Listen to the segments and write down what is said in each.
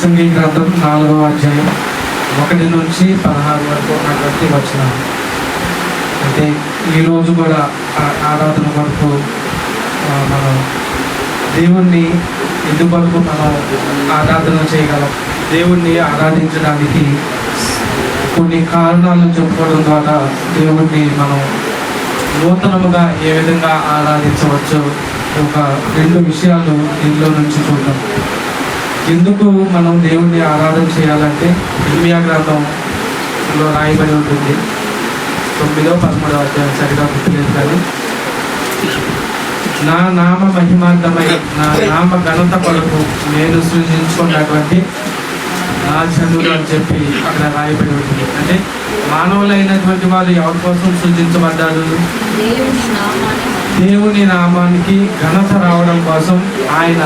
ప్రసంగి గ్రంథం నాలుగవ అధ్యాయం ఒకటి నుంచి పదహారు వరకు ఉన్నటువంటి వచ్చిన అంటే ఈరోజు కూడా ఆరాధన వరకు మనం దేవుణ్ణి ఎందువరకు మనం ఆరాధన చేయగలం? దేవుణ్ణి ఆరాధించడానికి కొన్ని కారణాలను చెప్పుకోవడం ద్వారా దేవుణ్ణి మనం నూతనముగా ఏ విధంగా ఆరాధించవచ్చో ఒక రెండు విషయాలు దీనిలో నుంచి చూద్దాం. ఎందుకు మనం దేవుణ్ణి ఆరాధన చేయాలంటే ఇర్మియా గ్రంథంలో రాయబడి ఉంటుంది. తొమ్మిదో పదమూడవ అధ్యాయం సరిగా గుర్తులేదు కానీ నా నామ మహిమార్థమై నా నామ ఘనత కొరకు నేను సృజించుకున్నటువంటి నా జనులు అని చెప్పి అక్కడ రాయబడి ఉంటుంది. అంటే మానవులైనటువంటి వారు ఎవరి కోసం సృజించబడ్డారు? దేవుని నామానికి ఘనత రావడం కోసం ఆయన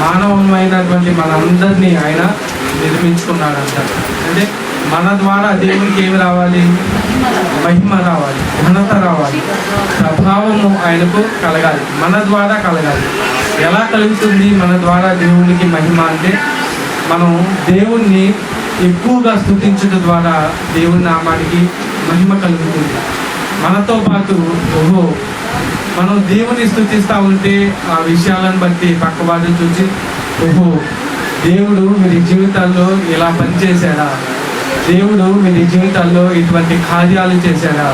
మానవమైనటువంటి మనందరినీ ఆయన నిర్మించుకున్నాడంట. అంటే మన ద్వారా దేవునికి ఏమి రావాలి? మహిమ రావాలి ఘనత రావాలి. ప్రభావము ఆయనకు కలగాలి మన ద్వారా కలగాలి. ఎలా కలుగుతుంది? మన ద్వారా దేవునికి మహిమ అంటే మనం దేవుణ్ణి ఎక్కువగా స్థుతించడం ద్వారా దేవుని నామానికి మహిమ కలుగుతుంది. మనతో పాటు ఓహో మనం దేవుని స్థుతిస్తూ ఉంటే ఆ విషయాలను బట్టి పక్కవాడు చూసి ఓహో దేవుడు మీ జీవితాల్లో ఇలా పనిచేశాడా? దేవుడు మీ జీవితాల్లో ఇటువంటి కార్యాలు చేశాడా?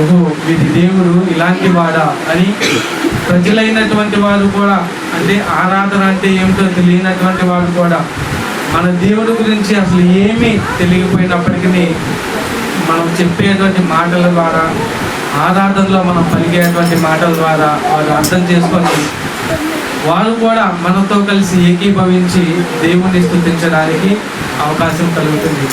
ఓహో వీటి దేవుడు ఇలాంటి వాడా? అని ప్రజలైనటువంటి వారు కూడా అంటే ఆరాధన అంటే ఏమిటో తెలియనటువంటి వారు కూడా మన దేవుడి గురించి అసలు ఏమీ తెలియకపోయినప్పటికీ మనం చెప్పేటువంటి మాటల ద్వారా ఆరాధనలో మనం పలికేటువంటి మాటల ద్వారా వారు అర్థం చేసుకొని వారు కూడా మనతో కలిసి ఏకీభవించి దేవుణ్ణి స్థుతించడానికి అవకాశం కలుగుతుంది.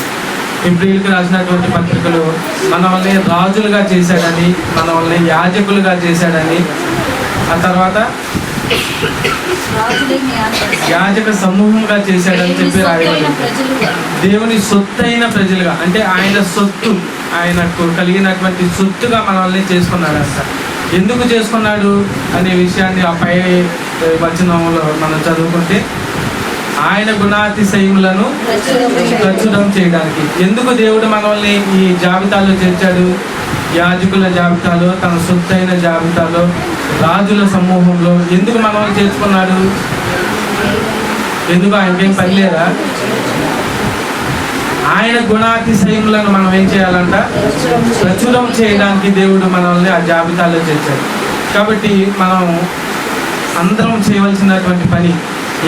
ఇబ్రిల్కి రాసినటువంటి పత్రికలు మన రాజులుగా చేశాడని మన యాజకులుగా చేశాడని ఆ తర్వాత యాజక సమూహంగా చేశాడని చెప్పి దేవుని సొత్తైన ప్రజలుగా. దేవుని సొత్తైన ప్రజలుగా అంటే ఆయన సొత్తు ఆయనకు కలిగినటువంటి సొత్తుగా మనల్ని చేసుకున్నాడు అంట ఎందుకు చేసుకున్నాడు అనే విషయాన్ని ఆ పై వచనంలో మనం చదువుకుంటే ఆయన గుణాతిశయములను ప్రచురం చేయడానికి. ఎందుకు దేవుడు మనల్ని ఈ జాబితాలో చేర్చాడు? యాజకుల జాబితాలో తన సొత్తైన జాబితాలో రాజుల సమూహంలో ఎందుకు మనల్ని చేర్చుకున్నాడు? ఎందుకు ఆయనకేం పని లేదా? ఆయన గుణాతిశయములను మనం ఏం చేయాలంట? ప్రచురం చేయడానికి దేవుడు మనల్ని ఆ జాబితాలో చేర్చాడు. కాబట్టి మనం అందరం చేయవలసినటువంటి పని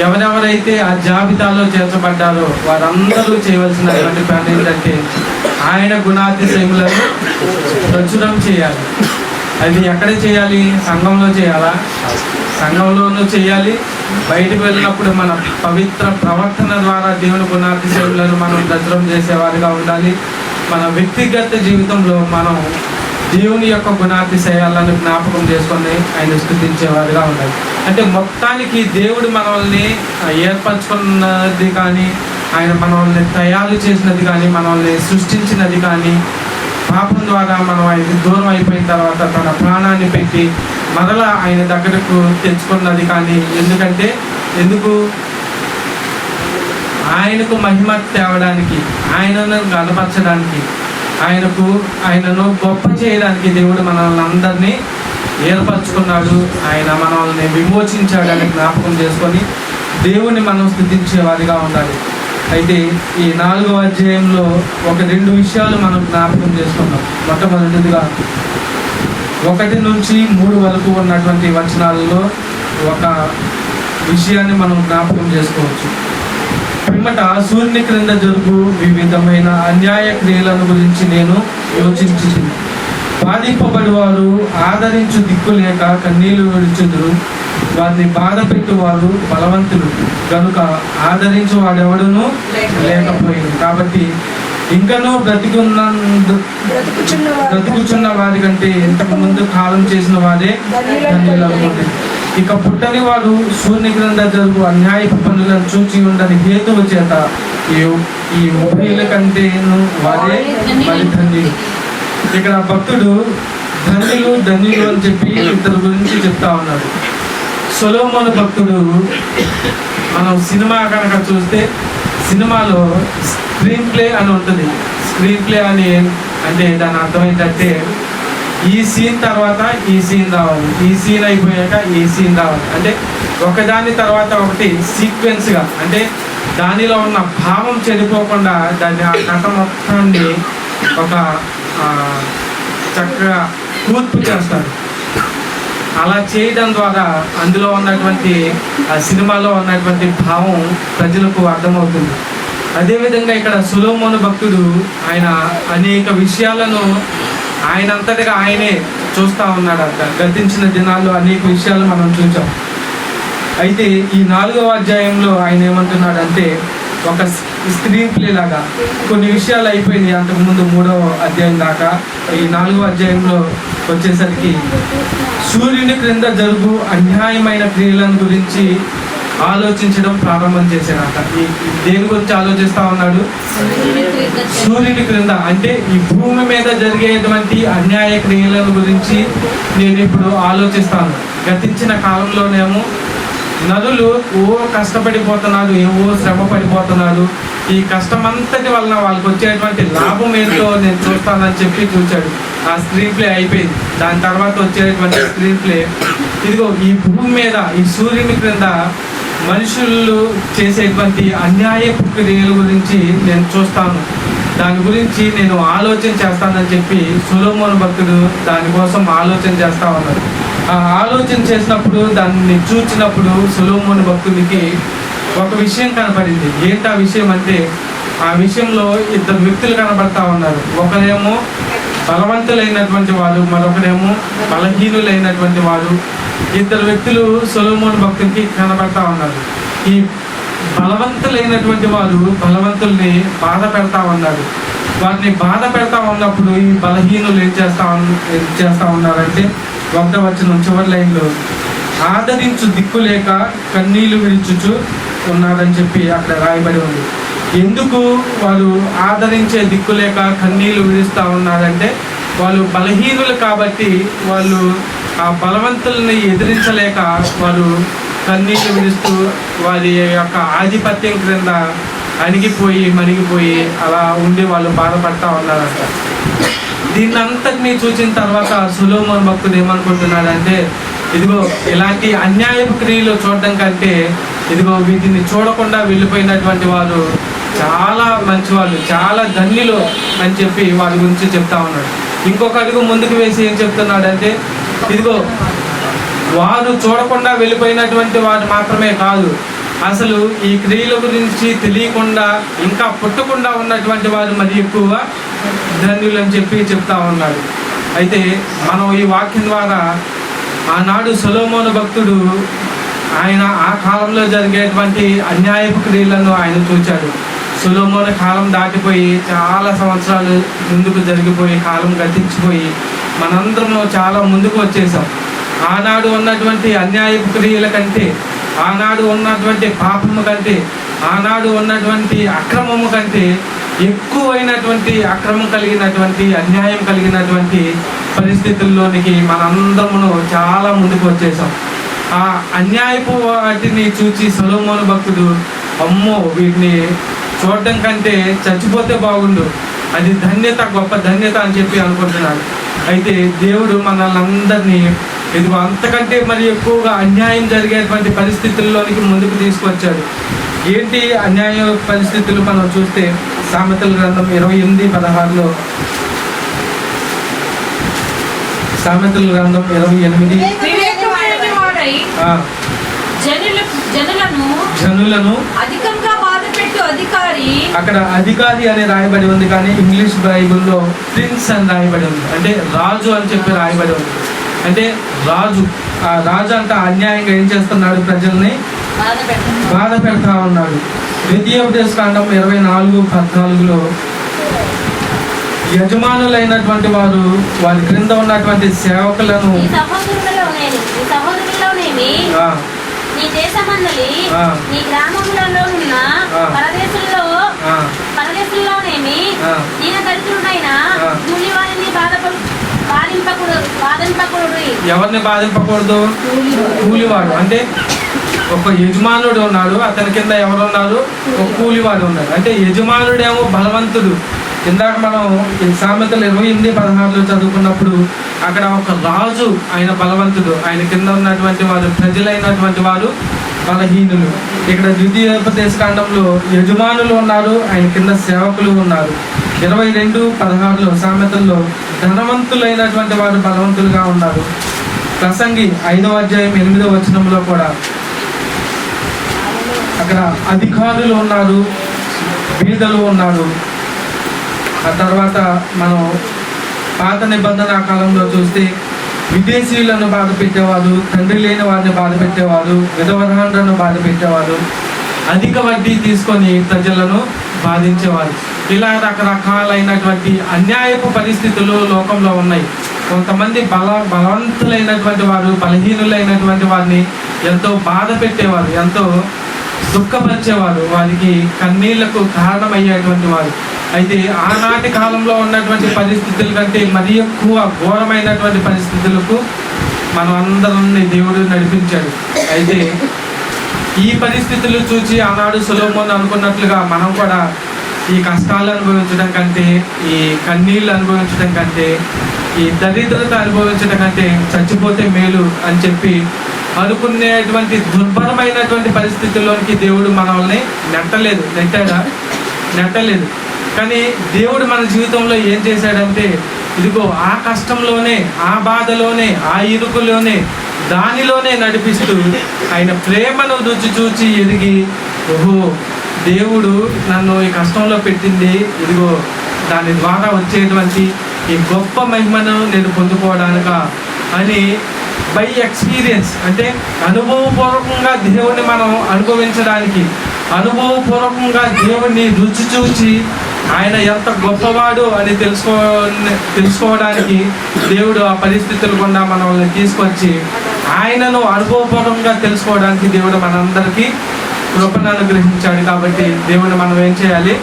ఎవరెవరైతే ఆ జాబితాలో చేర్చబడ్డారో వారందరూ చేయవలసినటువంటి పని ఏంటంటే ఆయన గుణాతిశయములను ప్రచురం చేయాలి. అది ఎక్కడ చేయాలి? సంఘంలో చేయాలా? సంఘంలోనూ చేయాలి. బయటకు వెళ్ళినప్పుడు మన పవిత్ర ప్రవర్తన ద్వారా దేవుని గుణాతిశయములను మనం ప్రచురం చేసేవారిగా ఉండాలి. మన వ్యక్తిగత జీవితంలో మనం దేవుని యొక్క గుణాతిశయాలను జ్ఞాపకం చేసుకొని ఆయన స్థుతించేవారుగా ఉండాలి. అంటే మొత్తానికి దేవుడు మనల్ని ఏర్పరచుకున్నది కానీ ఆయన మనల్ని తయారు చేసినది కానీ మనల్ని సృష్టించినది కానీ పాపం ద్వారా మనం ఆయన దూరం అయిపోయిన తర్వాత తన ప్రాణాన్ని పెట్టి మరలా ఆయన దగ్గరకు తెచ్చుకున్నది కానీ ఎందుకంటే ఎందుకు? ఆయనకు మహిమ తేవడానికి ఆయనను గనపరచడానికి ఆయనకు ఆయనను గొప్ప చేయడానికి దేవుడు మనల్ని అందరినీ ఏర్పరచుకున్నాడు. ఆయన మనల్ని విమోచించాడని జ్ఞాపకం చేసుకొని దేవుని మనం స్థుతించేవారిగా ఉండాలి. అయితే ఈ నాలుగో అధ్యాయంలో ఒక రెండు విషయాలు మనం జ్ఞాపకం చేసుకున్నాం మొట్టమొదటిదిగా ఒకటి నుంచి మూడు వరకు ఉన్నటువంటి వచనాలలో ఒక విషయాన్ని మనం జ్ఞాపకం చేసుకోవచ్చు. పిమ్మట సూర్యుని క్రింద జరుగు వివిధమైన అన్యాయ క్రియలను గురించి నేను యోచించింది బాధింపబడి వారు ఆదరించు దిక్కు లేక కన్నీళ్ళు విడుచుదురు వారిని బాధ పెట్టువారు బలవంతులు కనుక ఆదరించు వాడెవడును లేకపోయింది కాబట్టి ఇంకనూ బ్రతికున్నందు బ్రతుకుచున్న వారి కంటే ఇంతకు ముందు కాలం చేసిన వారే ఇక పుట్టని వారు సూర్యుని క్రింద జరుగు అన్యాయపు పనులను చూచి ఉండని హేతువు చేత ఈ ఉభయుల కంటేను వారే మరి ధన్యులు. ఇక్కడ భక్తుడు ధన్యులు ధన్యులు అని చెప్పి ఇద్దరు గురించి చెప్తా ఉన్నాడు. సొలోమోను భక్తుడు మనం సినిమా కనుక చూస్తే సినిమాలో స్క్రీన్ ప్లే అని ఉంటుంది. స్క్రీన్ ప్లే అని అంటే దాని అర్థం ఏంటంటే ఈ సీన్ తర్వాత ఈ సీన్ రావాలి. ఈ సీన్ అయిపోయాక ఈ సీన్ రావాలి. అంటే ఒకదాని తర్వాత ఒకటి సీక్వెన్స్గా అంటే దానిలో ఉన్న భావం చెడిపోకుండా దాన్ని ఆ కథ మొత్తాన్ని ఒక చక్కగా కూర్పు చేస్తారు అలా చేయడం ద్వారా అందులో ఉన్నటువంటి ఆ సినిమాలో ఉన్నటువంటి భావం ప్రజలకు అర్థమవుతుంది. అదేవిధంగా ఇక్కడ సులోమోను భక్తుడు ఆయన అనేక విషయాలను ఆయనంతటిగా ఆయనే చూస్తూ ఉన్నాడట గతించిన దినాల్లో అనేక విషయాలు మనం చూసాం అయితే ఈ నాలుగవ అధ్యాయంలో ఆయన ఏమంటున్నాడంటే ఒక స్క్రీన్ ప్లే లాగా కొన్ని విషయాలు అయిపోయింది. అంతకుముందు మూడవ అధ్యాయం దాకా. ఈ నాలుగవ అధ్యాయంలో వచ్చేసరికి సూర్యుని క్రింద జరుగు అన్యాయమైన క్రియలను గురించి ఆలోచించడం ప్రారంభం చేశాడట. ఈ ఈ దేని గురించి ఆలోచిస్తా ఉన్నాడు? సూర్యుని క్రింద. అంటే ఈ భూమి మీద జరిగేటువంటి అన్యాయ క్రియల గురించి నేను ఇప్పుడు ఆలోచిస్తాను. గతించిన కాలంలోనేమో నదులు ఓ కష్టపడిపోతున్నారు ఏవో శ్రమ పడిపోతున్నారు ఈ కష్టమంతటి వలన వాళ్ళకి వచ్చేటువంటి లాభం ఏంటో నేను చూస్తానని చెప్పి చూచాడు. ఆ స్క్రీన్ ప్లే అయిపోయింది. దాని తర్వాత వచ్చేటువంటి స్క్రీన్ ప్లే ఇదిగో ఈ భూమి మీద ఈ సూర్యుని క్రింద మనుషులు చేసేటువంటి అన్యాయపు క్రియల గురించి నేను చూస్తాను. దాని గురించి నేను ఆలోచన చేస్తానని చెప్పి సులోమోన్ భక్తుడు దానికోసం ఆలోచన చేస్తా ఉన్నాడు. ఆలోచన చేసినప్పుడు దాన్ని చూచినప్పుడు సులోమోని భక్తుడికి ఒక విషయం కనపడింది. ఏంటి ఆ విషయం అంటే ఆ విషయంలో ఇద్దరు వ్యక్తులు కనబడతా ఉన్నారు. ఒకరేమో బలవంతులైనటువంటి వారు మరొకరేమో బలహీనులైనటువంటి వారు. ఇద్దరు వ్యక్తులు సొలోమోన్ భక్తుడికి కనబడతా ఉన్నారు. ఈ బలవంతులైనటువంటి వారు బలవంతుల్ని బాధ పెడతా ఉన్నారు. వారిని బాధ పెడతా ఉన్నప్పుడు ఈ బలహీనులు ఏం చేస్తా ఏం చేస్తా ఉన్నారంటే వద్ద వచ్చిన చివరి లైన్లో ఆదరించు దిక్కు లేక కన్నీళ్ళు విడిచుచు ఉన్నారని చెప్పి అక్కడ రాయబడి ఉంది. ఎందుకు వాళ్ళు ఆదరించే దిక్కు లేక కన్నీళ్ళు విడుస్తూ ఉన్నారంటే వాళ్ళు బలహీనులు కాబట్టి వాళ్ళు ఆ బలవంతుల్ని ఎదిరించలేక వాళ్ళు కన్నీళ్ళు విడుస్తూ వారి యొక్క ఆధిపత్యం క్రింద అణిగిపోయి మణిగిపోయి అలా ఉండి వాళ్ళు బాధపడతా ఉన్నారంట. దీన్ని అంతటినీ చూసిన తర్వాత సులోమోన్ భక్తుడు ఏమనుకుంటున్నాడంటే ఇదిగో ఇలాంటి అన్యాయం క్రియలు చూడడం కంటే ఇదిగో వీటిని చూడకుండా వెళ్ళిపోయినటువంటి వారు చాలా మంచివాళ్ళు చాలా ధన్యులు అని చెప్పి వారి గురించి చెప్తా ఉన్నాడు. ఇంకొక అడుగు ముందుకు వేసి ఏం చెప్తున్నాడంటే ఇదిగో వారు చూడకుండా వెళ్ళిపోయినటువంటి వారు మాత్రమే కాదు అసలు ఈ క్రియల గురించి తెలియకుండా ఇంకా పుట్టకుండా ఉన్నటువంటి వారు మరి ఎక్కువగా ధన్యులు అని చెప్పి చెప్తా ఉన్నాడు. అయితే మనం ఈ వాక్యం ద్వారా ఆనాడు సొలోమోను భక్తుడు ఆయన ఆ కాలంలో జరిగేటువంటి అన్యాయపు క్రియలను ఆయన చూచాడు. సులోమోన కాలం దాటిపోయి చాలా సంవత్సరాలు ముందుకు జరిగిపోయి కాలం గతించిపోయి మనందరం చాలా ముందుకు వచ్చేసాం. ఆనాడు ఉన్నటువంటి అన్యాయపు క్రియల కంటే ఆనాడు ఉన్నటువంటి పాపము కంటే ఆనాడు ఉన్నటువంటి అక్రమము కంటే ఎక్కువైనటువంటి అక్రమం కలిగినటువంటి అన్యాయం కలిగినటువంటి పరిస్థితుల్లోనికి మనందరమును చాలా ముందుకు వచ్చేసాం ఆ అన్యాయపు వాటిని చూచి సొలోమోను భక్తుడు అమ్మో వీటిని చూడడం కంటే చచ్చిపోతే బాగుండు. అది ధన్యత గొప్ప ధన్యత అని చెప్పి అనుకుంటున్నాడు. అయితే దేవుడు మనల్ని అందరినీ ఇదిగో అంతకంటే మరి ఎక్కువగా అన్యాయం జరిగేటువంటి పరిస్థితుల్లోనికి ముందుకు తీసుకొచ్చాడు. ఏంటి అన్యాయ పరిస్థితులు మనం చూస్తే సామెతల గ్రంథం ఇరవై ఎనిమిది పదహారులో. సామెతల గ్రంథం ఇరవై ఎనిమిది. జనులను జనులను అధికంగా బాధపెట్టు అధికారి అక్కడ అధికారి అని రాయబడి ఉంది కానీ ఇంగ్లీష్ బైబిల్లో ప్రిన్స్ అని రాయబడి ఉంది. అంటే రాజు అని చెప్పి రాయబడి ఉంది. అంటే రాజు ఆ రాజు అంట అన్యాయంగా ఏం చేస్తున్నాడు ప్రజల్ని? బాధ పెడతా ఉన్నాడు. ద్వితీయోపదేశ కాండం ఇరవై నాలుగు పద్నాలుగులో యజమానులైనటువంటి వారు వారి క్రింద ఉన్నటువంటి సేవకులను నీ దేశమందలి. నీ ఉన్న. దీన దరిద్రుడైన బాధపడు బాధింపకుడు ఎవరిని బాధింపకూడదు? కూలివాడు. అంటే ఒక యజమానుడు ఉన్నాడు అతని కింద ఎవరు ఉన్నారు? ఒక కూలివాడు ఉన్నాడు. అంటే యజమానుడేమో బలవంతుడు. ఇందాక మనం సామెతలు ఇరవై ఎనిమిది పదహారులో చదువుకున్నప్పుడు అక్కడ ఒక రాజు ఆయన బలవంతుడు. ఆయన కింద ఉన్నటువంటి వారు ప్రజలైనటువంటి వారు బలహీనులు. ఇక్కడ ద్వితీయోపదేశ కాండంలో యజమానులు ఉన్నారు ఆయన కింద సేవకులు ఉన్నారు. ఇరవై రెండు పదహారులో సామెతల్లో ధనవంతులైనటువంటి వారు బలవంతులుగా ఉన్నారు. ప్రసంగి ఐదవ అధ్యాయం ఎనిమిదవ వచనంలో కూడా అక్కడ అధికారులు ఉన్నారు బీదలు ఉన్నారు. ఆ తర్వాత మనం పాత నిబంధన కాలంలో చూస్తే విదేశీయులను బాధ పెట్టేవారు తండ్రి లేని వారిని బాధ పెట్టేవారు విధవరాండ్రను బాధ పెట్టేవారు. అధిక వడ్డీ తీసుకొని ప్రజలను బాధించేవారు. ఇలా రకరకాలైనటువంటి అన్యాయపు పరిస్థితులు లోకంలో ఉన్నాయి. కొంతమంది బల బలవంతులైనటువంటి వారు బలహీనులైనటువంటి వారిని ఎంతో బాధ పెట్టేవారు ఎంతో దుఃఖపరిచేవారు వారికి కన్నీళ్ళకు కారణమయ్యేటువంటి వారు. అయితే ఆనాటి కాలంలో ఉన్నటువంటి పరిస్థితుల కంటే మరీ ఎక్కువ ఘోరమైనటువంటి పరిస్థితులకు మనం అందరం దేవుడు నడిపించాడు. అయితే ఈ పరిస్థితులు చూసి ఆనాడు సులభం అనుకున్నట్లుగా మనం కూడా ఈ కష్టాలు అనుభవించడం కంటే ఈ కన్నీళ్ళు అనుభవించడం కంటే ఈ దరిద్రత అనుభవించడం కంటే చచ్చిపోతే మేలు అని చెప్పి అనుకునేటువంటి దుర్భరమైనటువంటి పరిస్థితుల్లోనికి దేవుడు మనల్ని నెట్టలేదు. నెట్టాడా? నెట్టలేదు. కానీ దేవుడు మన జీవితంలో ఏం చేశాడంటే ఇదిగో ఆ కష్టంలోనే ఆ బాధలోనే ఆ ఇరుకులోనే దానిలోనే నడిపిస్తూ ఆయన ప్రేమను రుచి చూచి ఎదిగి ఓహో దేవుడు నన్ను ఈ కష్టంలో పెట్టింది. ఇదిగో దాని ద్వారా వచ్చేటువంటి ఈ గొప్ప మహిమను నేను పొందుకోవడానిక అని బై ఎక్స్పీరియన్స్ అంటే అనుభవపూర్వకంగా దేవుణ్ణి మనం అనుభవించడానికి అనుభవపూర్వకంగా దేవుణ్ణి రుచి చూచి ఆయన ఎంత గొప్పవాడు అని తెలుసుకో తెలుసుకోవడానికి దేవుడు ఆ పరిస్థితులు గుండా మనల్ని తీసుకొచ్చి ఆయనను అనుభవపూర్వకంగా తెలుసుకోవడానికి దేవుడు మనందరికీ కృపను అనుగ్రహించాడు కాబట్టి దేవుడు మనం ఏం చేయాలి?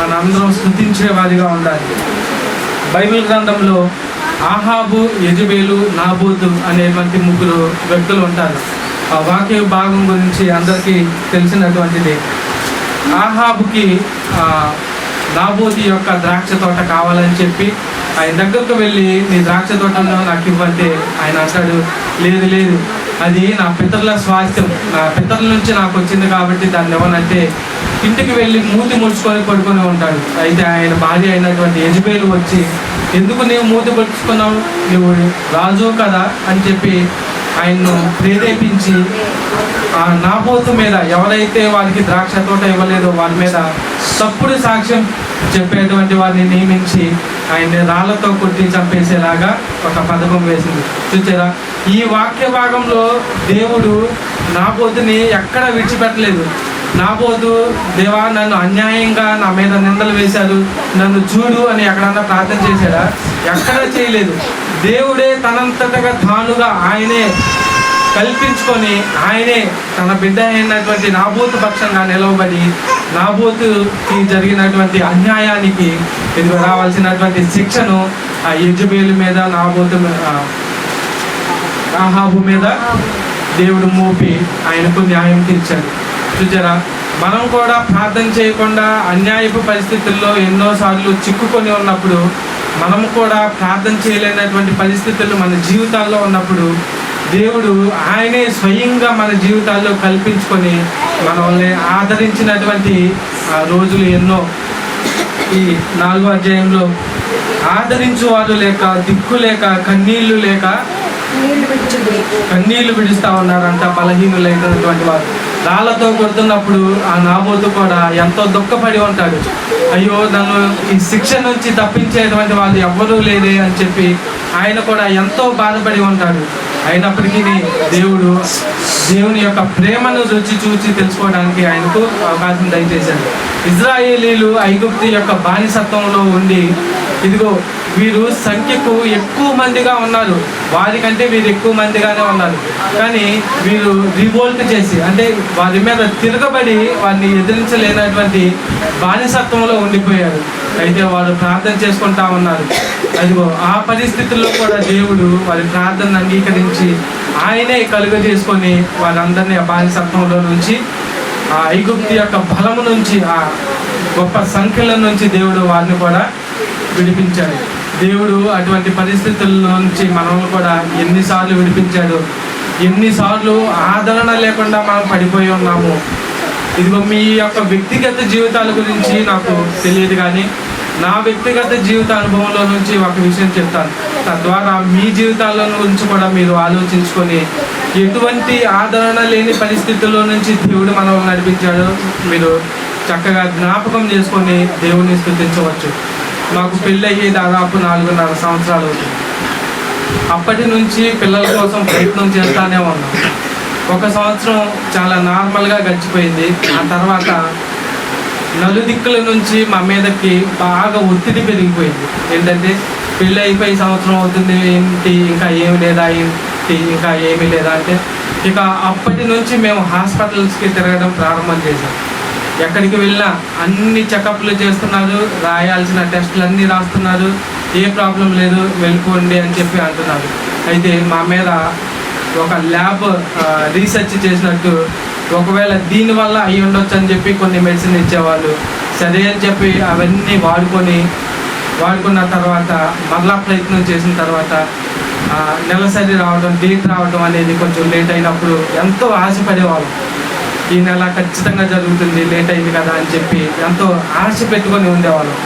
మనందరం స్థుతించే వారిగా ఉండాలి. బైబిల్ గ్రంథంలో ఆహాబు యజుబేలు నాబూతు అనేటువంటి ముగ్గురు వ్యక్తులు ఉంటారు. ఆ వాక్య భాగం గురించి అందరికీ తెలిసినటువంటిది. ఆహాబుకి నాబూతి నాబోతి యొక్క ద్రాక్ష తోట కావాలని చెప్పి ఆయన దగ్గరకు వెళ్ళి నీ ద్రాక్ష తోటలో నాకు ఇవ్వంటే ఆయన అంటాడు లేదు లేదు. అది నా పితరుల స్వాస్థ్యం. నా పితరుల నుంచి నాకు వచ్చింది కాబట్టి దాన్ని ఇవ్వనంటే ఇంటికి వెళ్ళి మూతి ముడుచుకొని పడుకొని ఉంటాడు. అయితే ఆయన భార్య అయినటువంటి యజబేలు వచ్చి ఎందుకు నీవు మూతి పడుచుకున్నావు నువ్వు రాజు కదా అని చెప్పి ఆయన్ను ప్రేరేపించి ఆ నాబోతు మీద ఎవరైతే వారికి ద్రాక్ష తోట ఇవ్వలేదో వారి మీద తప్పుడు సాక్ష్యం చెప్పేటువంటి వారిని నియమించి ఆయన్ని రాళ్ళతో కొట్టి చంపేసేలాగా ఒక పథకం వేసింది. చూచారా? ఈ వాక్య భాగంలో దేవుడు నాబోతుని ఎక్కడ విడిచిపెట్టలేదు. నాబోతు దేవా నన్ను అన్యాయంగా నా మీద నిందలు వేశారు. నన్ను చూడు అని ఎక్కడన్నా ప్రార్థన చేశాడా? ఎక్కడా చేయలేదు. దేవుడే తనంతటగా తానుగా ఆయనే కల్పించుకొని ఆయనే తన బిడ్డ అయినటువంటి నాబోతు పక్షంగా నిలవబడి నాబోతుకి జరిగినటువంటి అన్యాయానికి ఇది రావాల్సినటువంటి శిక్షను ఆ యజబేలు మీద నాబోతు ఆహాబు మీద. దేవుడు మోపి ఆయనకు న్యాయం తీర్చాడు. చూచారా మనం కూడా ప్రార్థన చేయకుండా అన్యాయపు పరిస్థితుల్లో ఎన్నోసార్లు చిక్కుకొని ఉన్నప్పుడు మనం కూడా ప్రార్థన చేయలేనటువంటి పరిస్థితులు మన జీవితాల్లో ఉన్నప్పుడు దేవుడు ఆయనే స్వయంగా మన జీవితాల్లో కల్పించుకొని మనల్ని ఆదరించినటువంటి ఆ రోజులు ఎన్నో. ఈ నాలుగో అధ్యాయంలో ఆదరించు వారు లేక దిక్కు లేక కన్నీళ్ళు లేక కన్నీళ్ళు విడుస్తా ఉన్నారంట బలహీనులైనటువంటి వారు రాళ్ళతో కొడుతున్నప్పుడు ఆ నాబోతు కూడా ఎంతో దుఃఖపడి ఉంటాడు. అయ్యో నన్ను ఈ శిక్ష నుంచి తప్పించేటువంటి వాళ్ళు ఎవ్వరూ లేదే అని చెప్పి ఆయన కూడా ఎంతో బాధపడి ఉంటాడు. అయినప్పటికీ దేవుడు దేవుని యొక్క ప్రేమను రుచి చూచి తెలుసుకోవడానికి ఆయనకు అవకాశం దయచేశాడు. ఇజ్రాయేలీలు ఐగుప్తి యొక్క బానిసత్వంలో ఉండి ఇదిగో వీరు సంఖ్యకు ఎక్కువ మందిగా ఉన్నారు. వారికంటే వీరు ఎక్కువ మందిగానే ఉన్నారు. కానీ వీరు రివోల్ట్ చేసి అంటే వారి మీద తిరగబడి వారిని ఎదిరించలేనటువంటి బానిసత్వంలో ఉండిపోయారు. అయితే వారు ప్రార్థన చేసుకుంటా ఉన్నారు. అదిగో ఆ పరిస్థితుల్లో కూడా దేవుడు వారి ప్రార్థనను అంగీకరించి ఆయనే కలుగ చేసుకొని వారందరినీ ఆ బానిసత్వంలో నుంచి ఆ ఐగుప్తి యొక్క బలము నుంచి ఆ గొప్ప సంఖ్యల నుంచి దేవుడు వారిని కూడా విడిపించాడు. దేవుడు అటువంటి పరిస్థితుల నుంచి మనల్ని కూడా ఎన్నిసార్లు విడిపించాడు. ఎన్నిసార్లు ఆదరణ లేకుండా మనం పడిపోయి ఉన్నాము. ఇదిగో మీ యొక్క వ్యక్తిగత జీవితాల గురించి నాకు తెలియదు కానీ నా వ్యక్తిగత జీవిత అనుభవంలో నుంచి ఒక విషయం చెప్తాను. తద్వారా మీ జీవితాల గురించి కూడా మీరు ఆలోచించుకొని ఎటువంటి ఆదరణ లేని పరిస్థితుల్లో నుంచి దేవుడు మనం నడిపించాడో. మీరు చక్కగా జ్ఞాపకం చేసుకొని దేవుని స్థుతించవచ్చు. మాకు పెళ్ళయ్యి దాదాపు నాలుగున్నర సంవత్సరాలు అవుతుంది. అప్పటి నుంచి పిల్లల కోసం ప్రయత్నం చేస్తానే ఉన్నాం. ఒక సంవత్సరం చాలా నార్మల్గా గడిచిపోయింది. ఆ తర్వాత నలుదిక్కుల నుంచి మా మీదకి బాగా ఒత్తిడి పెరిగిపోయింది. ఏంటంటే పెళ్ళి అయిపోయి సంవత్సరం అవుతుంది ఏంటి ఇంకా ఏమి లేదా ఏంటి ఇంకా ఏమీ లేదా అంటే ఇక అప్పటి నుంచి మేము హాస్పిటల్స్కి తిరగడం ప్రారంభం చేశాం. ఎక్కడికి వెళ్ళినా అన్ని చెకప్లు చేస్తున్నారు రాయాల్సిన టెస్టులు అన్నీ రాస్తున్నారు. ఏ ప్రాబ్లం లేదు వెళ్ళిపోండి అని చెప్పి అంటున్నారు. అయితే మా మీద ఒక ల్యాబ్ రీసెర్చ్ చేసినట్టు ఒకవేళ దీనివల్ల అయి ఉండొచ్చు అని చెప్పి కొన్ని మెడిసిన్ ఇచ్చేవాళ్ళు. సరే అని చెప్పి అవన్నీ వాడుకొని వాడుకున్న తర్వాత మరలా ప్రయత్నం చేసిన తర్వాత నెలసరి రావడం డేట్ రావడం అనేది కొంచెం లేట్ అయినప్పుడు ఎంతో ఆశపడేవాళ్ళం. ఈ నెల ఖచ్చితంగా జరుగుతుంది లేట్ అయింది కదా అని చెప్పి ఎంతో ఆశ పెట్టుకొని ఉండేవాళ్ళం.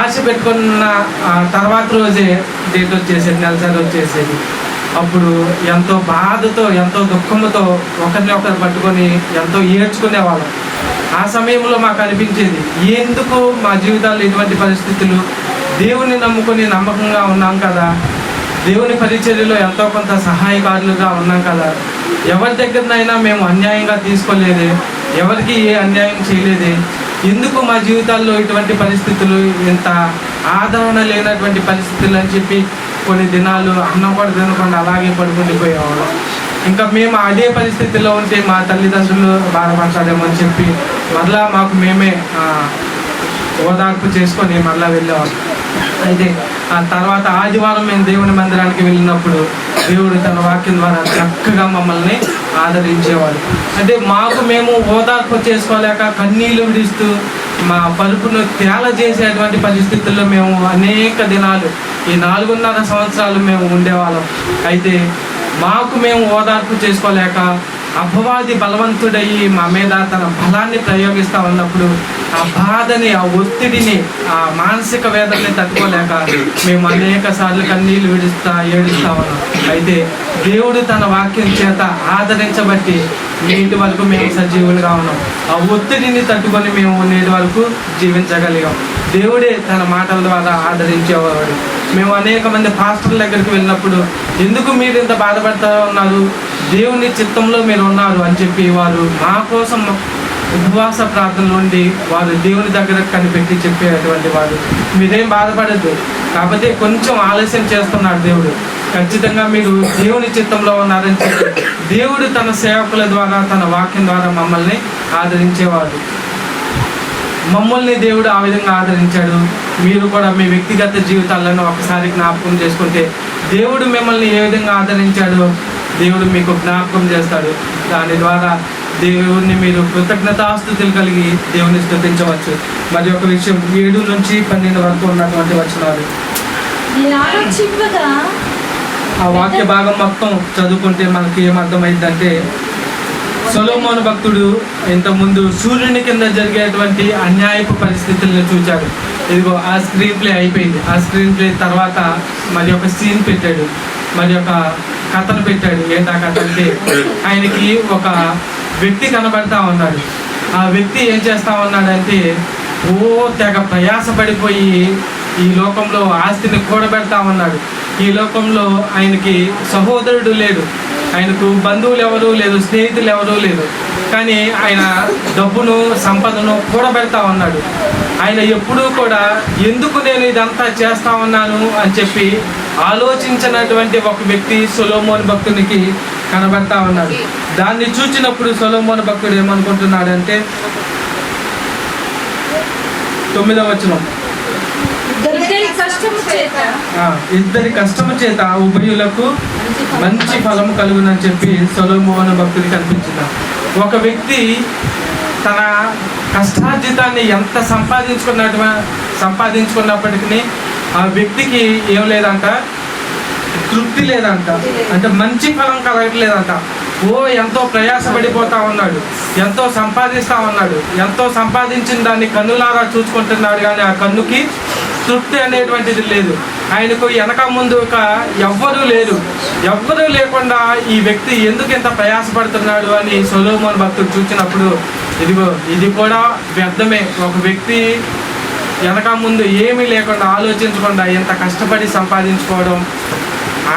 ఆశ పెట్టుకున్న ఆ తర్వాత రోజే డేట్ వచ్చేసేది నెలసరి వచ్చేసేది. అప్పుడు ఎంతో బాధతో ఎంతో దుఃఖంతో ఒకరిని ఒకరు పట్టుకొని ఎంతో ఏడ్చుకునేవాళ్ళం. ఆ సమయంలో మాకు అనిపించేది ఎందుకు మా జీవితాల్లో ఇటువంటి పరిస్థితులు? దేవుని నమ్ముకొని నమ్మకంగా ఉన్నాం కదా దేవుని పరిచర్యలో ఎంతో కొంత సహాయకారులుగా ఉన్నాం కదా. ఎవరి దగ్గరనైనా మేము అన్యాయంగా తీసుకోలేదు ఎవరికి ఏ అన్యాయం చేయలేదు. ఎందుకు మా జీవితాల్లో ఇటువంటి పరిస్థితులు ఇంత ఆదరణ లేనటువంటి పరిస్థితులు అని చెప్పి కొన్ని దినాలు అన్నం కూడా తినకుండా అలాగే పడుకుండిపోయేవాళ్ళం. ఇంకా మేము అదే పరిస్థితిలో ఉంటే మా తల్లిదండ్రులు బాధపడతారేమో అని చెప్పి మరలా మాకు మేమే ఓదార్పు చేసుకొని మరలా వెళ్ళేవాళ్ళం. అయితే ఆ తర్వాత ఆదివారం మేము దేవుని మందిరానికి వెళ్ళినప్పుడు దేవుడు తన వాక్యం ద్వారా చక్కగా మమ్మల్ని ఆదరించేవాడు. అంటే మాకు మేము ఓదార్పు చేసుకోలేక కన్నీళ్ళు విడుస్తూ మా పలుపును తేల చేసేటువంటి పరిస్థితుల్లో మేము అనేక దినాలు ఈ నాలుగున్నర సంవత్సరాలు మేము ఉండేవాళ్ళం. అయితే మాకు మేము ఓదార్పు చేసుకోలేక అపవాది బలవంతుడయ్యి మా మీద తన బలాన్ని ప్రయోగిస్తా ఉన్నప్పుడు ఆ బాధని ఆ ఒత్తిడిని ఆ మానసిక వేదనని తట్టుకోలేక మేము అనేక సార్లు కన్నీళ్ళు విడుస్తా ఏడుస్తా ఉన్నాం. అయితే దేవుడు తన వాక్యం చేత ఆదరించబట్టి నేటి వరకు మేము సజీవులుగా ఉన్నాం. ఆ ఒత్తిడిని తట్టుకొని మేము నేటి వరకు జీవించగలిగాం. దేవుడే తన మాటల ద్వారా ఆదరించేవాడు. మేము అనేక మంది పాస్టర్ల దగ్గరికి వెళ్ళినప్పుడు ఎందుకు మీరు ఇంత బాధపడతా ఉన్నారు? దేవుని చిత్తంలో మీరు ఉన్నారు అని చెప్పి వారు మా కోసం ఉపవాస ప్రార్థన నుండి వారు దేవుని దగ్గర కనిపెట్టి చెప్పేటువంటి వారు. మీరేం బాధపడద్దు. కాకపోతే కొంచెం ఆలస్యం చేస్తున్నాడు దేవుడు. ఖచ్చితంగా మీరు దేవుని చిత్తంలో ఉన్నారని చెప్పి దేవుడు తన సేవకుల ద్వారా తన వాక్యం ద్వారా మమ్మల్ని ఆదరించేవాడు. మమ్మల్ని దేవుడు ఆ విధంగా ఆదరించాడు. మీరు కూడా మీ వ్యక్తిగత జీవితాలను ఒకసారి జ్ఞాపకం చేసుకుంటే దేవుడు మిమ్మల్ని ఏ విధంగా ఆదరించాడో? దేవుడు మీకు జ్ఞాపకం చేస్తాడు. దాని ద్వారా దేవుడిని మీరు కృతజ్ఞతాస్థుతులు కలిగి దేవుని స్థుతించవచ్చు. మరి ఒక విషయం ఏడు నుంచి పన్నెండు వరకు ఉన్నటువంటి వచనాలు. ఆలోచింపగా ఆ వాక్య భాగం మొత్తం చదువుకుంటే మనకి ఏమర్థమైందంటే సొలోమోన్ భక్తుడు ఇంతకుముందు సూర్యుని కింద జరిగేటువంటి అన్యాయపు పరిస్థితులను చూచాడు. ఇదిగో ఆ స్క్రీన్ ప్లే అయిపోయింది. ఆ స్క్రీన్ ప్లే తర్వాత మరి ఒక సీన్ పెట్టాడు. మరి ఒక కథను పెట్టాడు. ఏంటా కథ అంటే ఆయనకి ఒక వ్యక్తి కనబడతా ఉన్నాడు. ఆ వ్యక్తి ఏం చేస్తా ఉన్నాడంటే ఓ తెగ ప్రయాసపడిపోయి ఈ లోకంలో ఆస్తిని కూడబెడతా ఉన్నాడు. ఈ లోకంలో ఆయనకి సహోదరుడు లేడు. ఆయనకు బంధువులు ఎవరు లేదు స్నేహితులు ఎవరు లేదు. కానీ ఆయన డబ్బును సంపదను కూడబెడతా ఉన్నాడు. ఆయన ఎప్పుడూ కూడా ఎందుకు నేను ఇదంతా చేస్తా ఉన్నాను అని చెప్పి ఆలోచించినటువంటి ఒక వ్యక్తి సొలోమోన్ భక్తునికి కనబడతా ఉన్నాడు. దాన్ని చూచినప్పుడు సొలోమోన్ భక్తుడు ఏమనుకుంటున్నాడంటే తొమ్మిదవ వచనం. ఇద్దరి కష్టము చేత. ఆ, ఉభయులకు మంచి ఫలం కలుగునని చెప్పి సొలోమోహన భక్తుడికి కనిపించింది. ఒక వ్యక్తి తన కష్టార్జితాన్ని ఎంత సంపాదించుకున్నట్టు సంపాదించుకున్నప్పటికీ ఆ వ్యక్తికి ఏం లేదంట. తృప్తి లేదంట. అంటే మంచి ఫలం కలగట్లేదంట. ఓ ఎంతో ప్రయాసపడిపోతా ఉన్నాడు. ఎంతో సంపాదిస్తా ఉన్నాడు. ఎంతో సంపాదించిన దాన్ని కన్నులారా చూసుకుంటున్నాడు కానీ ఆ కన్నుకి తృప్తి అనేటువంటిది లేదు. ఆయనకు వెనక ముందు ఒక ఎవ్వరూ లేరు. ఎవ్వరూ లేకుండా ఈ వ్యక్తి ఎందుకు ఇంత ప్రయాసపడుతున్నాడు అని సొలోమోన్ భక్తుడు చూసినప్పుడు ఇదిగో ఇది కూడా వ్యర్థమే. ఒక వ్యక్తి వెనక ముందు ఏమీ లేకుండా ఆలోచించకుండా ఎంత కష్టపడి సంపాదించుకోవడం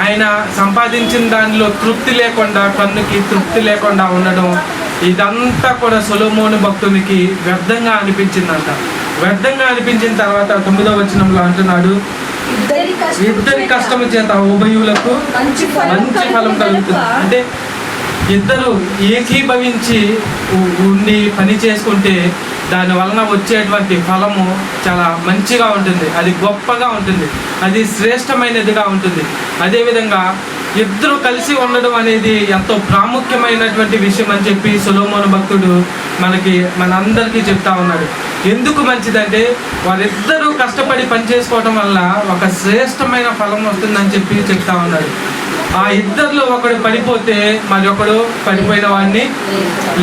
ఆయన సంపాదించిన దానిలో తృప్తి లేకుండా కన్నుకి తృప్తి లేకుండా ఉండడం ఇదంతా కూడా సొలోమోను భక్తునికి వ్యర్థంగా అనిపించిందంట. వ్యర్థంగా అనిపించిన తర్వాత తొమ్మిదో వచనంలో అంటున్నాడు ఇద్దరి కష్టము ఇద్దరి చేత ఉభయులకు మంచి ఫలం కలుగుతుంది. అంటే ఇద్దరు ఏకీభవించి ఉండి పని చేసుకుంటే దాని వలన వచ్చేటువంటి ఫలము చాలా మంచిగా ఉంటుంది. అది గొప్పగా ఉంటుంది. అది శ్రేష్టమైనదిగా ఉంటుంది. అదేవిధంగా ఇద్దరు కలిసి ఉండడం అనేది ఎంతో ప్రాముఖ్యమైనటువంటి విషయం అని చెప్పి సులోమోన భక్తుడు మనకి మనందరికీ చెప్తా ఉన్నాడు. ఎందుకు మంచిదంటే వారిద్దరూ కష్టపడి పనిచేసుకోవడం వల్ల ఒక శ్రేష్టమైన ఫలం వస్తుందని చెప్పి చెప్తా ఉన్నాడు. ఆ ఇద్దరిలో ఒకడు పడిపోతే మరి ఒకడు పడిపోయిన వాడిని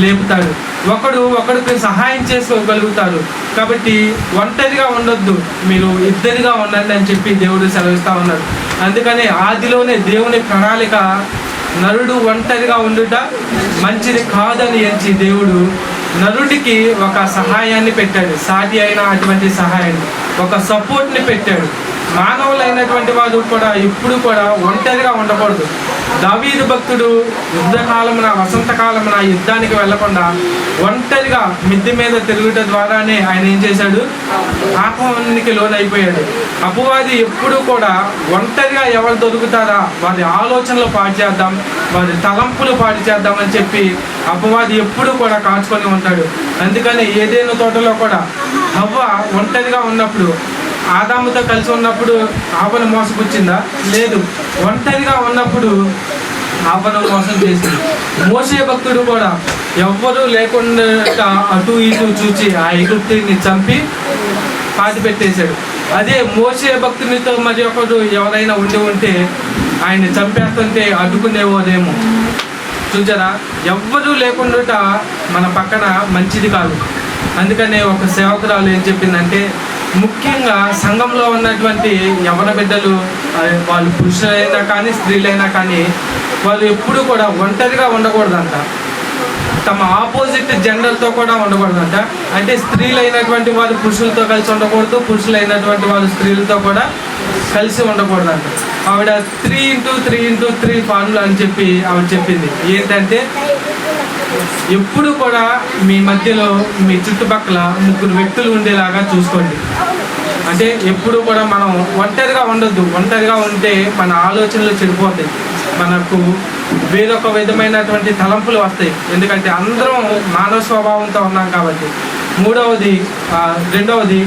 లేపుతాడు. ఒకడు ఒకడికి సహాయం చేసుకోగలుగుతారు కాబట్టి ఒంటరిగా ఉండొద్దు. మీరు ఇద్దరిగా ఉండండి అని చెప్పి దేవుడు సెలవిస్తూ ఉన్నాడు. అందుకని ఆదిలోనే దేవుని ప్రణాళిక నరుడు ఒంటరిగా ఉండుట మంచిది కాదని ఎంచి దేవుడు నరుడికి ఒక సహాయాన్ని పెట్టాడు. సాటి అయిన అటువంటి సహాయాన్ని ఒక సపోర్ట్ని పెట్టాడు. మానవులైనటువంటి వాడు కూడా ఇప్పుడు కూడా ఒంటరిగా ఉండకూడదు. దావీదు భక్తుడు యుద్ధకాలమున వసంతకాలమున యుద్ధానికి వెళ్ళకుండా ఒంటరిగా మిద్దె మీద తిరుగుట ద్వారానే ఆయన ఏం చేశాడు? ఆత్మానికి లోనైపోయాడు. అపవాది ఎప్పుడు కూడా ఒంటరిగా ఎవరు దొరుకుతారా? వారి ఆలోచనలు పాటు చేద్దాం వారి తలంపులు పాటు చేద్దాం అని చెప్పి అపవాది ఎప్పుడు కూడా కాచుకొని ఉంటాడు. అందుకని ఏదైనా తోటలో కూడా హవ్వ ఒంటరిగా ఉన్నప్పుడు ఆదాముతో కలిసి ఉన్నప్పుడు ఆపను మోసపుచ్చిందా లేదు. ఒంటరిగా ఉన్నప్పుడు ఆపను మోసం చేసింది. మోసే భక్తుడు కూడా ఎవ్వరూ లేకుండా అటు ఇటు చూచి ఆ ఎగుప్తిని చంపి పాతి పెట్టేశాడు. అదే మోసే భక్తునితో మరి ఒకడు ఎవరైనా ఉండి ఉంటే ఆయన చంపేస్తుంటే అడ్డుకునేవారేమో. చూచారా ఎవ్వరూ లేకుండా మన పక్కన మంచిది కాదు. అందుకనే ఒక సేవకురాలు ఏం చెప్పిందంటే ముఖ్యంగా సంఘంలో ఉన్నటువంటి యవన బిడ్డలు వాళ్ళు పురుషులైనా కానీ స్త్రీలైనా కానీ వాళ్ళు ఎప్పుడూ కూడా ఒంటరిగా ఉండకూడదంట. తమ ఆపోజిట్ జెండర్తో కూడా ఉండకూడదంట. అంటే స్త్రీలైనటువంటి వాళ్ళు పురుషులతో కలిసి ఉండకూడదు పురుషులైనటువంటి వారు స్త్రీలతో కూడా కలిసి ఉండకూడదంట. ఆవిడ three into three into three formula అని చెప్పి ఆవిడ చెప్పింది. ఏంటంటే ఎప్పుడు కూడా మీ మధ్యలో మీ చుట్టుపక్కల ముగ్గురు వ్యక్తులు ఉండేలాగా చూసుకోండి. అంటే ఎప్పుడు కూడా మనం ఒంటరిగా ఉండొద్దు. ఒంటరిగా ఉంటే మన ఆలోచనలు చెడిపోతాయి. మనకు వేరొక విధమైనటువంటి తలంపులు వస్తాయి. ఎందుకంటే అందరం మానవ స్వభావంతో ఉన్నాం కాబట్టి. మూడవది రెండవది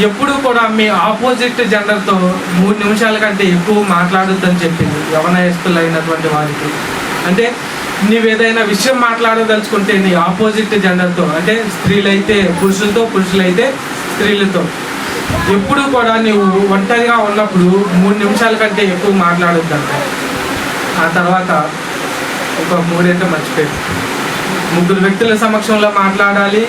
ఎప్పుడు కూడా మీ ఆపోజిట్ జెండర్తో మూడు నిమిషాల కంటే ఎక్కువ మాట్లాడొద్దని చెప్పింది యవనయస్తులైనటువంటి వారికి. అంటే నీవేదైనా విషయం మాట్లాడదలుచుకుంటే నీ ఆపోజిట్ జెండర్తో అంటే స్త్రీలైతే పురుషులతో పురుషులైతే స్త్రీలతో. ఎప్పుడు కూడా నువ్వు ఒంటరిగా ఉన్నప్పుడు మూడు నిమిషాల కంటే ఎక్కువ మాట్లాడొద్దంట. ఆ తర్వాత ఒక మూడేట మర్చిపోయి ముగ్గురు వ్యక్తుల సమక్షంలో మాట్లాడాలి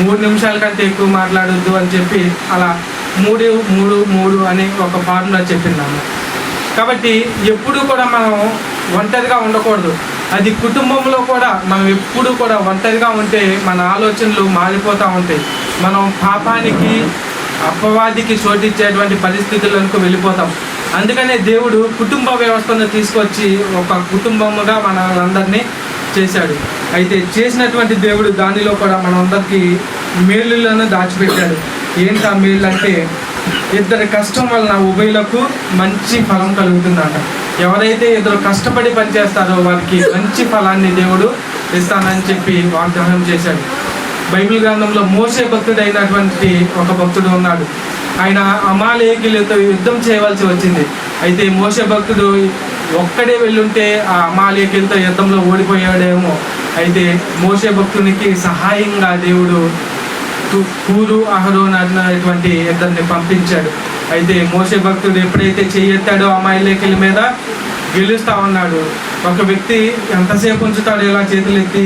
మూడు నిమిషాల కంటే ఎక్కువ మాట్లాడొద్దు అని చెప్పి అలా మూడు మూడు మూడు అని ఒక ఫార్ములా చెప్పింది కాబట్టి ఎప్పుడు కూడా మనం ఒంటరిగా ఉండకూడదు. అది కుటుంబంలో కూడా మనం ఎప్పుడు కూడా ఒంటరిగా ఉంటే మన ఆలోచనలు మారిపోతూ ఉంటాయి. మనం పాపానికి అపవాదికి చోటిచ్చేటువంటి పరిస్థితులకు వెళ్ళిపోతాం. అందుకనే దేవుడు కుటుంబ వ్యవస్థను తీసుకొచ్చి ఒక కుటుంబముగా మనందరినీ చేశాడు. అయితే చేసినటువంటి దేవుడు దానిలో కూడా మనందరికీ మేలులను దాచిపెట్టాడు. ఏంటి ఆ మేలు అంటే ఇద్దరి కష్టం వలన ఉభయలకు మంచి ఫలం కలుగుతుందట. ఎవరైతే ఇద్దరు కష్టపడి పనిచేస్తారో వారికి మంచి ఫలాన్ని దేవుడు ఇస్తానని చెప్పి వాగ్దానం చేశాడు. బైబిల్ గ్రంథంలో మోసే భక్తుడు అయినటువంటి ఒక భక్తుడు ఉన్నాడు. ఆయన అమాలేకులతో యుద్ధం చేయవలసి వచ్చింది. అయితే మోసే భక్తుడు ఒక్కడే వెళ్ళుంటే ఆ అమాలేకులతో యుద్ధంలో ఓడిపోయాడేమో. అయితే మోసే భక్తునికి సహాయంగా దేవుడు కూరు అహరోన్ అన్నటువంటి ఇద్దరిని పంపించాడు. అయితే మోసే భక్తుడు ఎప్పుడైతే చెయ్యెత్తాడో అమాయలేకిల మీద గెలుస్తా ఉన్నాడు. ఒక వ్యక్తి ఎంతసేపు ఉంచుతాడు ఇలా చేతులు ఎత్తి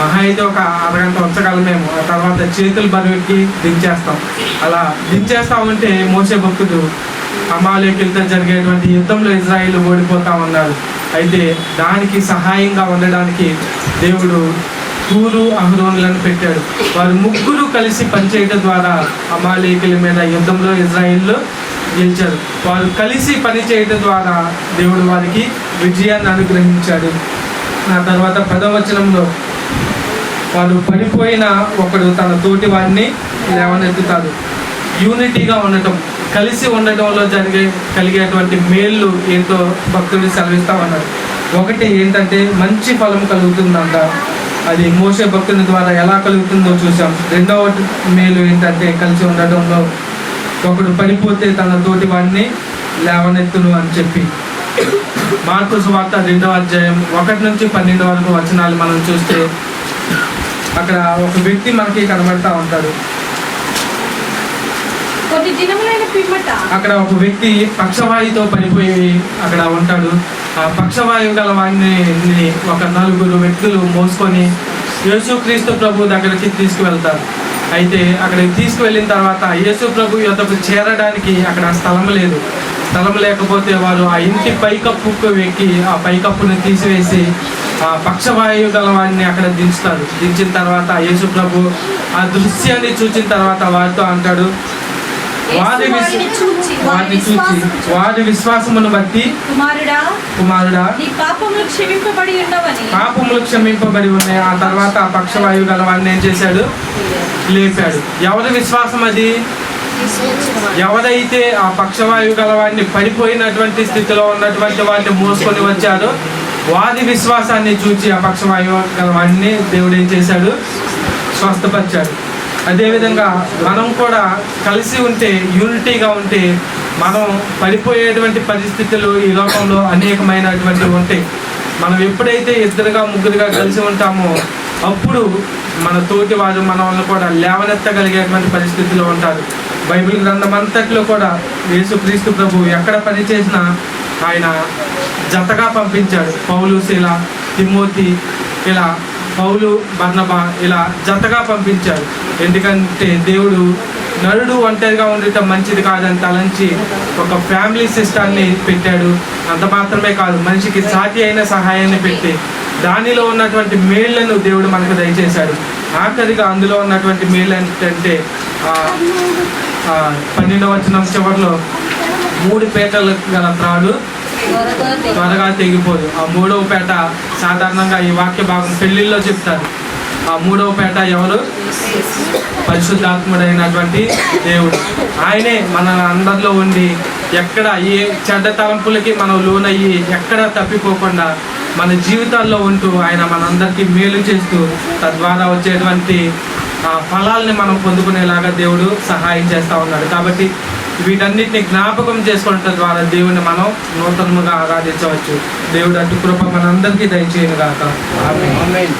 మహా అయితే ఒక అరగంట ఉంచగలమేమో ఆ తర్వాత చేతులు బరువెక్కి దించేస్తాం. అలా దించేస్తా ఉంటే మోసే భక్తుడు అమాలేకులతో జరిగేటువంటి యుద్ధంలో ఇజ్రాయిల్ ఓడిపోతా ఉన్నాడు అయితే దానికి సహాయంగా ఉండడానికి దేవుడు తూరు అహరోన్లను పెట్టాడు. వారు ముగ్గురు కలిసి పనిచేయడం ద్వారా అమాలేకుల మీద యుద్ధంలో ఇజ్రాయిల్లో గెలిచారు. వారు కలిసి పనిచేయడం ద్వారా దేవుడు వారికి విజయాన్ని అనుగ్రహించాడు. ఆ తర్వాత పదవచనంలో వారు పడిపోయిన ఒకడు తన తోటి వారిని లేవనెత్తుతాడు. యూనిటీగా ఉండటం కలిసి ఉండటంలో జరిగే కలిగేటువంటి మేళ్ళు ఏంటో భక్తుడు సెలవిస్తా ఉన్నాడు ఒకటి ఏంటంటే మంచి ఫలం కలుగుతుందంట. అది మోసే భక్తుని ద్వారా ఎలా కలుగుతుందో చూసాం రెండవ మేలు ఏంటంటే కలిసి ఉండటంలో ఒకడు పడిపోతే తన తోటి వాడిని లేవనెత్తును అని చెప్పి. మార్కు సువార్త రెండవ అధ్యాయం ఒకటి నుంచి పన్నెండు వరకు వచనాలు మనం చూస్తే అక్కడ ఒక వ్యక్తి మనకి కనబడతా ఉంటాడు. అక్కడ ఒక వ్యక్తి పక్షవాయుతో పడిపోయి అక్కడ ఉంటాడు. పక్షవాయువు గల వాడిని ఒక నలుగురు వ్యక్తులు మోసుకొని యేసుక్రీస్తు ప్రభు దగ్గరికి తీసుకువెళ్తారు. అయితే అక్కడికి తీసుకువెళ్ళిన తర్వాత యేసు ప్రభు యొద్దకు చేరడానికి అక్కడ స్థలం లేదు. స్థలం లేకపోతే వారు ఆ ఇంటి పైకప్పుకు ఎక్కి ఆ పైకప్పుని తీసివేసి ఆ పక్షవాయువు గల వాడిని అక్కడ దించుతారు. దించిన తర్వాత యేసు ప్రభు ఆ దృశ్యాన్ని చూసిన తర్వాత వారితో అంటాడు వారి వారిని చూచి వారి విశ్వాసమును బట్టి కుమారుడా కుమారుడా నీ పాపములు క్షమింపబడి ఉండవని పాపములు క్షమింపబడి ఉన్నాయి. ఆ తర్వాత ఆ పక్షవాయువు గల వాడిని ఏం చేశాడు? లేపాడు. ఎవరి విశ్వాసం అది? ఎవరైతే ఆ పక్షవాయువు గల వాడిని పడిపోయినటువంటి స్థితిలో ఉన్నటువంటి వాడిని మోసుకొని వచ్చారో వారి విశ్వాసాన్ని చూచి ఆ పక్షవాయువు గల వాడిని దేవుడు ఏం చేశాడు? స్వస్థపరిచాడు. అదేవిధంగా మనం కూడా కలిసి ఉంటే యూనిటీగా ఉంటే మనం పడిపోయేటువంటి పరిస్థితులు ఈ లోకంలో అనేకమైనటువంటివి ఉంటాయి. మనం ఎప్పుడైతే ఇద్దరుగా ముగ్గురుగా కలిసి ఉంటామో అప్పుడు మన తోటి వారు మన వాళ్ళు కూడా లేవనెత్తగలిగేటువంటి పరిస్థితిలో ఉంటారు. బైబిల్ గ్రంథం అంతట్లో కూడా యేసుక్రీస్తు ప్రభు ఎక్కడ పని చేసినా ఆయన జతగా పంపించాడు. పౌలు శిల తిమోతి ఇలా పౌలు బర్ణబా ఇలా జతగా పంపించాడు ఎందుకంటే దేవుడు నరుడు ఒంటరిగా ఉండటం మంచిది కాదని తలంచి ఒక ఫ్యామిలీ సిస్టాన్ని పెట్టాడు. అంత మాత్రమే కాదు మనిషికి సాటి అయిన సహాయాన్ని పెట్టి దానిలో ఉన్నటువంటి మేళ్ళను దేవుడు మనకు దయచేశాడు. ఆఖరిగా అందులో ఉన్నటువంటి మేలు ఏంటంటే పన్నెండవ వచనం చివరిలో మూడు పేటలు గల త్రాడు. త్వరగా తెగిపోదు. ఆ మూడవ పేట సాధారణంగా ఈ వాక్య భాగం పెళ్ళిళ్ళలో చెప్తారు. ఆ మూడవ పేట ఎవరు? పరిశుద్ధాత్ముడైనటువంటి దేవుడు. ఆయనే మన అందరిలో ఉండి ఎక్కడ ఏ చెడ్డ తలంపులకి మనం లోనయ్యి ఎక్కడ తప్పిపోకుండా మన జీవితాల్లో ఉంటూ ఆయన మనందరికీ మేలు చేస్తూ తద్వారా వచ్చేటువంటి ఫలాల్ని మనం పొందుకునేలాగా దేవుడు సహాయం చేస్తూ ఉన్నాడు. కాబట్టి వీటన్నిటిని జ్ఞాపకం చేసుకోవడం ద్వారా దేవుని మనం నూతనముగా ఆరాధించవచ్చు. దేవుడు అటు కృప మనందరికీ దయచేయను గాక ఆమేన్.